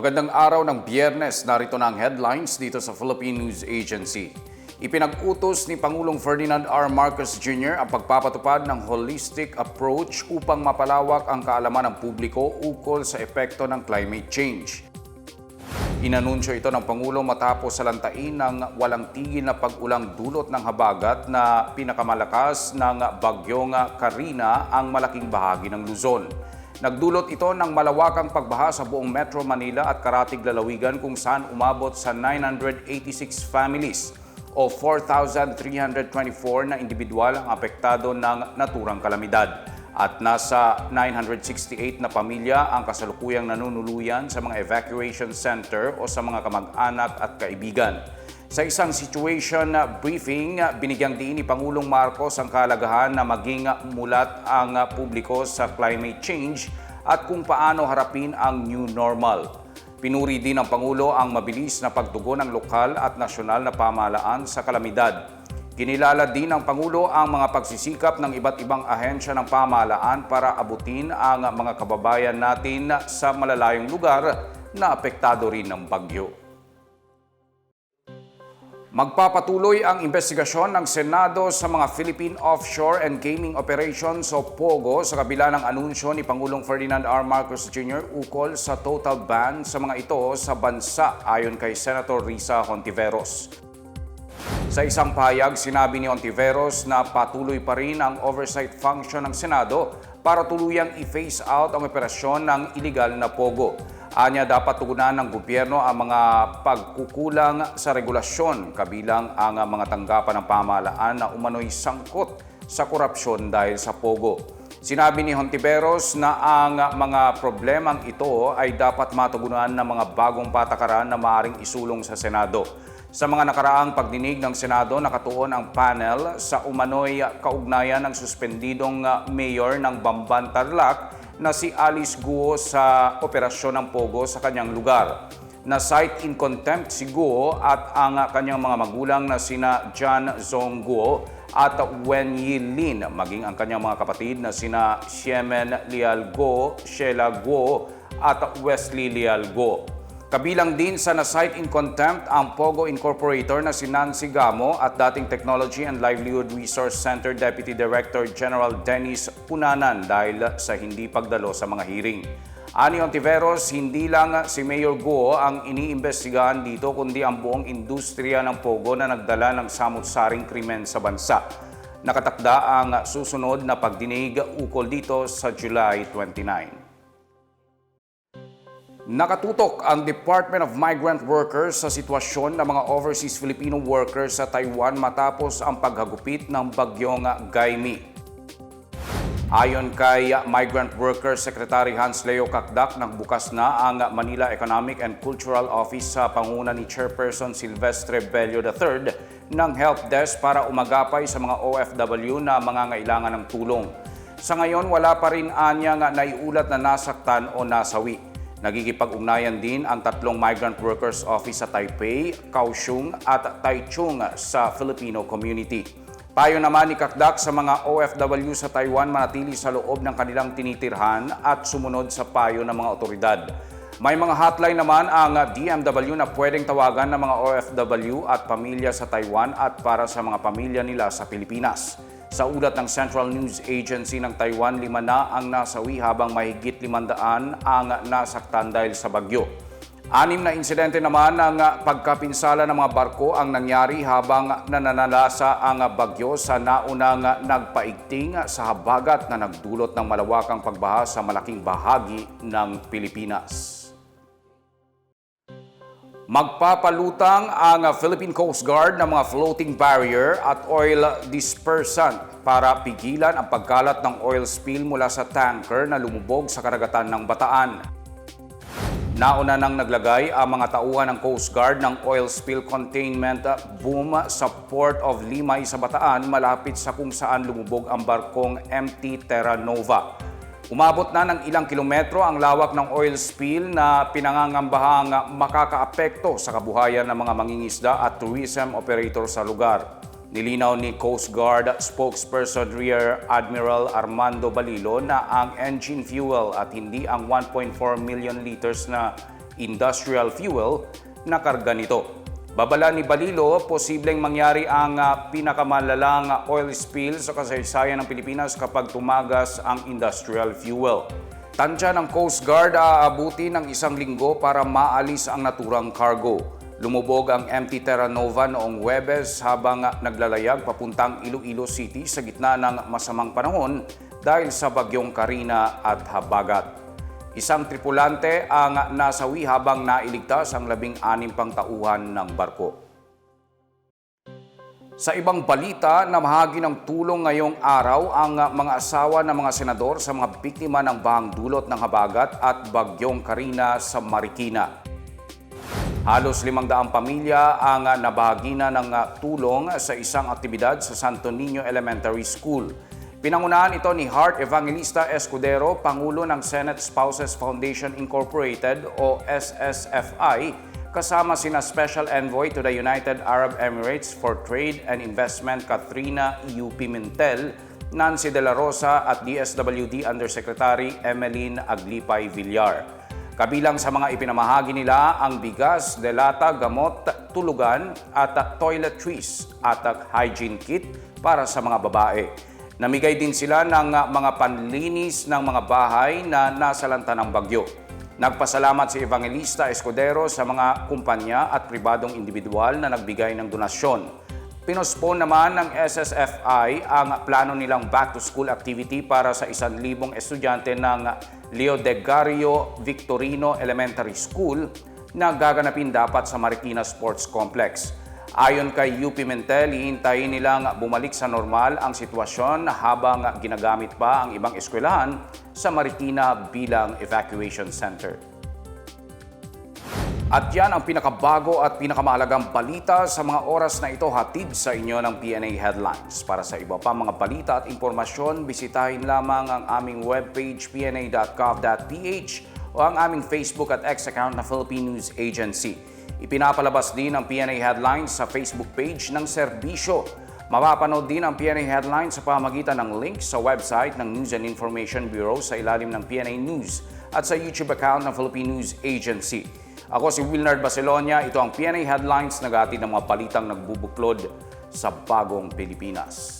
Magandang araw ng biyernes, narito na ang headlines dito sa Philippine News Agency. Ipinag-utos ni Pangulong Ferdinand R. Marcos Jr. ang pagpapatupad ng holistic approach upang mapalawak ang kaalaman ng publiko ukol sa epekto ng climate change. Inanunsyo ito ng Pangulo matapos salantain ng walang tigil na pag-ulang dulot ng habagat na pinakamalakas ng bagyong Karina ang malaking bahagi ng Luzon. Nagdulot ito ng malawakang pagbaha sa buong Metro Manila at Karatig Lalawigan kung saan umabot sa 986 families o 4,324 na individual ang apektado ng naturang kalamidad at nasa 968 na pamilya ang kasalukuyang nanunuluyan sa mga evacuation center o sa mga kamag-anak at kaibigan. Sa isang situation briefing, binigyang diin ni Pangulong Marcos ang kalagahan na maging mulat ang publiko sa climate change at kung paano harapin ang new normal. Pinuri din ng Pangulo ang mabilis na pagtugon ng lokal at nasyonal na pamahalaan sa kalamidad. Kinilala din ng Pangulo ang mga pagsisikap ng iba't ibang ahensya ng pamahalaan para abutin ang mga kababayan natin sa malalayong lugar na apektado rin ng bagyo. Magpapatuloy ang investigasyon ng Senado sa mga Philippine Offshore and Gaming Operations o POGO sa kabila ng anunsyo ni Pangulong Ferdinand R. Marcos Jr. ukol sa total ban sa mga ito sa bansa ayon kay Senator Risa Hontiveros. Sa isang pahayag, sinabi ni Ontiveros na patuloy pa rin ang oversight function ng Senado para tuluyang i-phase out ang operasyon ng iligal na pogo. Anya dapat tugunan ng gobyerno ang mga pagkukulang sa regulasyon kabilang ang mga tanggapan ng pamahalaan na umano'y sangkot sa korupsyon dahil sa pogo. Sinabi ni Hontiveros na ang mga problemang ito ay dapat matugunan ng mga bagong patakaran na maaaring isulong sa Senado. Sa mga nakaraang pagdinig ng Senado, nakatuon ang panel sa umano'y kaugnayan ng suspendidong mayor ng Bamban Tarlac na si Alice Guo sa operasyon ng Pogo sa kanyang lugar. Na cite in contempt si Guo at ang kanyang mga magulang na sina John Zong Guo at Wen Yi Lin, maging ang kanyang mga kapatid na sina Xiemen Lial Guo, Sheila Guo at Wesley Lial Guo. Kabilang din sa na-cite in contempt ang Pogo Incorporator na si Nancy Gamo at dating Technology and Livelihood Resource Center Deputy Director General Dennis Punanan dahil sa hindi pagdalo sa mga hearing. Ani Ontiveros, hindi lang si Mayor Guo ang iniimbestigahan dito kundi ang buong industriya ng Pogo na nagdala ng samut-saring krimen sa bansa. Nakatakda ang susunod na pagdinig ukol dito sa July 29. Nakatutok ang Department of Migrant Workers sa sitwasyon ng mga overseas Filipino workers sa Taiwan matapos ang paghagupit ng bagyong Gaimi. Ayon kay Migrant Workers Secretary Hans Leo Kakdak, nagbukas na ang Manila Economic and Cultural Office sa panguna ni Chairperson Silvestre Bello III ng Help Desk para umagapay sa mga OFW na mangangailangan ng tulong. Sa ngayon, wala pa rin anya nga naiulat na nasaktan o nasawi. Nagigipag-ugnayan din ang tatlong migrant workers office sa Taipei, Kaohsiung at Taichung sa Filipino community. Payo naman ni Kakdak sa mga OFW sa Taiwan manatili sa loob ng kanilang tinitirhan at sumunod sa payo ng mga otoridad. May mga hotline naman ang DMW na pwedeng tawagan ng mga OFW at pamilya sa Taiwan at para sa mga pamilya nila sa Pilipinas. Sa ulat ng Central News Agency ng Taiwan, lima na ang nasawi habang mahigit limandaan ang nasaktan dahil sa bagyo. Anim na insidente naman ng pagkapinsala ng mga barko ang nangyari habang nananalasa ang bagyo sa naunang nagpaigting sa habagat na nagdulot ng malawakang pagbaha sa malaking bahagi ng Pilipinas. Magpapalutang ang Philippine Coast Guard ng mga floating barrier at oil dispersant para pigilan ang pagkalat ng oil spill mula sa tanker na lumubog sa karagatan ng Bataan. Nauna nang naglagay ang mga tauhan ng Coast Guard ng oil spill containment boom sa Port of Limay sa Bataan malapit sa kung saan lumubog ang barkong MT Terra Nova. Umabot na ng ilang kilometro ang lawak ng oil spill na pinangangambahang makakaapekto sa kabuhayan ng mga mangingisda at tourism operator sa lugar. Nilinaw ni Coast Guard spokesperson Rear Admiral Armando Balilo na ang engine fuel at hindi ang 1.4 million liters na industrial fuel na karga nito. Babala ni Balilo, posibleng mangyari ang ah, pinakamalalang oil spill sa kasaysayan ng Pilipinas kapag tumagas ang industrial fuel. Tansya ng Coast Guard aabuti ng isang linggo para maalis ang naturang cargo. Lumubog ang MT Terra Nova noong Webes habang naglalayag papuntang Iloilo City sa gitna ng masamang panahon dahil sa bagyong Karina at Habagat. Isang tripulante ang nasawi habang nailigtas ang labing-anim pang tauhan ng barko. Sa ibang balita, namahagi ng tulong ngayong araw ang mga asawa ng mga senador sa mga biktima ng bahang dulot ng habagat at bagyong Karina sa Marikina. Halos limang pamilya ang nabahagi na ng tulong sa isang aktibidad sa Santo Niño Elementary School. Pinangunahan ito ni Heart Evangelista Escudero, Pangulo ng Senate Spouses Foundation Incorporated o SSFI, kasama sina Special Envoy to the United Arab Emirates for Trade and Investment Katrina EU Pimentel, Nancy De La Rosa at DSWD Undersecretary Emeline Aglipay Villar. Kabilang sa mga ipinamahagi nila ang bigas, delata, gamot, tulugan at toiletries at hygiene kit para sa mga babae. Namigay din sila ng uh, mga panlinis ng mga bahay na nasalanta ng bagyo. Nagpasalamat si Evangelista Escudero sa mga kumpanya at pribadong individual na nagbigay ng donasyon. Pinospon naman ng SSFI ang plano nilang back-to-school activity para sa isang libong estudyante ng Leo de Gario Victorino Elementary School na gaganapin dapat sa Marikina Sports Complex. Ayon kay UP Mentel, hihintayin nilang bumalik sa normal ang sitwasyon habang ginagamit pa ang ibang eskwelahan sa Marikina bilang evacuation center. At yan ang pinakabago at pinakamahalagang balita sa mga oras na ito hatid sa inyo ng PNA Headlines. Para sa iba pa mga balita at impormasyon, bisitahin lamang ang aming webpage pna.gov.ph o ang aming Facebook at X account na Philippine News Agency. Ipinapalabas din ang PNA Headlines sa Facebook page ng serbisyo. Mapapanood din ang PNA Headlines sa pamagitan ng link sa website ng News and Information Bureau sa ilalim ng PNA News at sa YouTube account ng Philippine News Agency. Ako si Wilnard Baselonia, ito ang PNA Headlines, nagatid ng mga balitang nagbubuklod sa bagong Pilipinas.